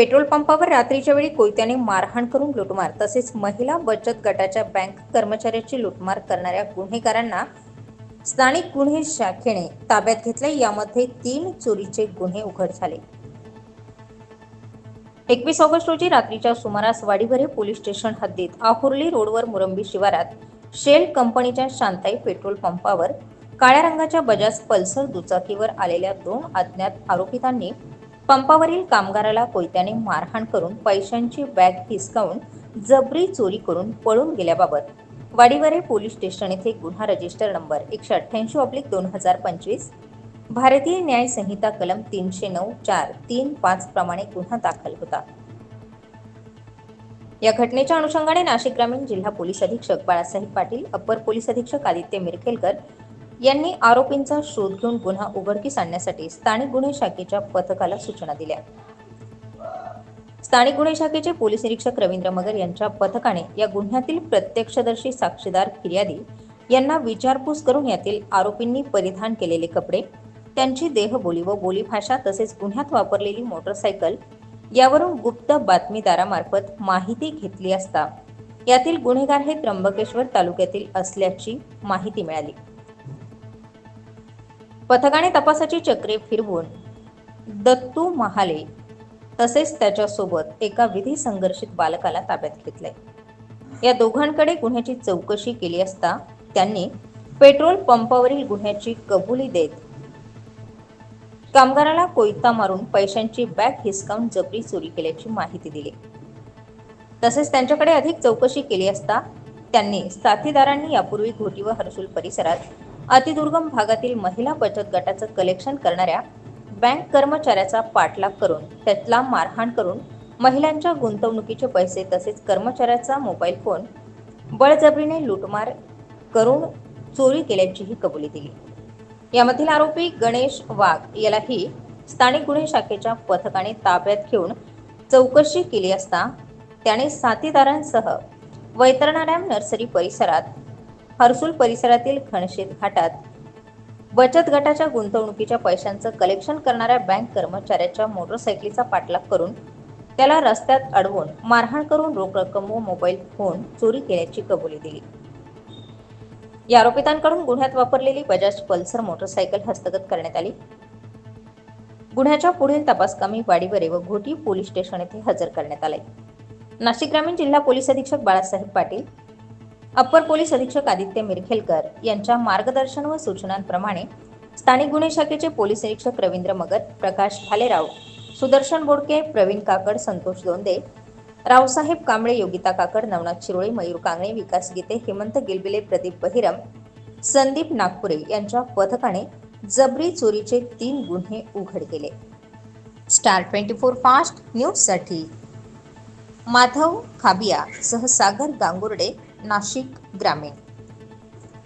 Petrol पंपावर रात्रीच्या वेळी कोयत्याने मारहाण करून लुटमार. तसेच महिला बचत गटाच्या बँक कर्मचाऱ्याची लुटमार करणाऱ्या गुन्हेगारांना स्थानिक गुन्हे शाखेने ताब्यात घेतले यामध्ये तीन चोरीचे गुन्हे उघड झाले. एकवीस ऑगस्ट रोजी रात्रीच्या सुमारास वाडीभरे पोलीस स्टेशन हद्दीत आहुर्ली रोडवर मुरंबी शिवारात शेल कंपनीच्या शांताई पेट्रोल पंपावर काळ्या रंगाच्या बजाज पल्सर दुचाकीवर आलेल्या दोन अज्ञात आरोपितांनी पंपावरील कामगाराला कोयत्याने मारहाण करून पैशांची बॅग हिसकावून जबरी चोरी करून पळून गेल्याबाबत. वाडीवरे पोलीस स्टेशन येथे गुन्हा रजिस्टर नंबर एकशे अठ्ठ्याऐंशी ऑब्लिक दोन हजार पंचवीस भारतीय न्याय संहिता कलम तीनशे नऊ चार तीन पाच प्रमाणे गुन्हा दाखल होता. या घटनेच्या अनुषंगाने नाशिक ग्रामीण जिल्हा पोलीस अधीक्षक बाळासाहेब पाटील अप्पर पोलीस अधीक्षक आदित्य मिरखेलकर यांनी आरोपींचा शोध घेऊन गुन्हा उघडकीस आणण्यासाठी स्थानिक गुन्हे शाखेच्या पथकाला सूचना दिल्या. स्थानिक गुन्हे शाखेचे पोलीस निरीक्षक रवींद्र मगर यांच्या पथकाने या गुन्ह्यातील प्रत्यक्षदर्शी साक्षीदार फिर्यादी यांना विचारपूस करून यातील आरोपींनी परिधान केलेले कपडे त्यांची देहबोली व बोलीभाषा तसेच गुन्ह्यात वापरलेली मोटरसायकल यावरून गुप्त बातमीदारामार्फत माहिती घेतली असता यातील गुन्हेगार हे त्र्यंबकेश्वर तालुक्यातील असल्याची माहिती मिळाली. पथकाने तपासाची चक्रे फिरवून दत्तू महाले तसेच त्याच्यासोबत एका विधी संघर्षित बालकाला ताब्यात घेतले या दोघांकडे गुन्ह्याची चौकशी केली असता त्यांनी पेट्रोल पंपावरील गुन्ह्याची कबुली देत कामगाराला कोयता मारून पैशांची बॅग हिसकावून जबरी चोरी केल्याची माहिती दिली. तसेच त्यांच्याकडे अधिक चौकशी केली असता त्यांनी साथीदारांनी यापूर्वी घोटी व हर्सुल परिसरात अतिदुर्गम भागातील महिला बचत गटाचं कलेक्शन करणाऱ्या बँक कर्मचाऱ्याचा पाठलाग करून त्यातला मारहाण करून महिलांच्या गुंतवणुकीचे पैसे तसेच कर्मचाऱ्याचा मोबाईल फोन बळजबरीने लुटमार करून चोरी केल्याचीही कबुली दिली. यामधील आरोपी गणेश वाघ यालाही स्थानिक गुन्हे शाखेच्या पथकाने ताब्यात घेऊन चौकशी केली असता त्याने साथीदारांसह वैतरणाऱ्या नर्सरी परिसरात हर्सुल परिसरातील खणशेत घाटात. बचत गटाच्या गुंतवणुकीच्या पैशांचं कलेक्शन करणाऱ्या बँक कर्मचाऱ्याच्या मोटरसायकलीचा पाठलाग करून त्याला रस्त्यात अडवून मारहाण करून रोख रक्कम व मोबाईल फोन चोरी केल्याची कबुली दिली. या आरोपितांकडून गुन्ह्यात वापरलेली बजाज पल्सर मोटरसायकल हस्तगत करण्यात आली. गुन्ह्याच्या पुढील तपासकामी वाडीवरे व घोटी पोलीस स्टेशन येथे हजर करण्यात आले नाशिक ग्रामीण जिल्हा पोलीस अधीक्षक बाळासाहेब पाटील अप्पर पोलीस अधीक्षक आदित्य मिरखेलकर यांच्या मार्गदर्शन व सूचनांप्रमाणे स्थानिक गुन्हे शाखेचे पोलीस निरीक्षक रवींद्र मगत प्रकाश भालेराव सुदर्शन बोडके प्रवीण काकड संतोष दोंदे रावसाहेब कांबळे योगिता काकड नवनाथ शिरोळे मयूर कांगणे विकास गीते हेमंत गिलबिले प्रदीप बहिरम संदीप नागपुरे यांच्या पथकाने जबरी चोरीचे तीन गुन्हे उघड केले. स्टार ट्वेंटी फोर फास्ट न्यूजसाठी माधव खाबिया सह सागर गांगुर्डे नाशिक ग्रामीण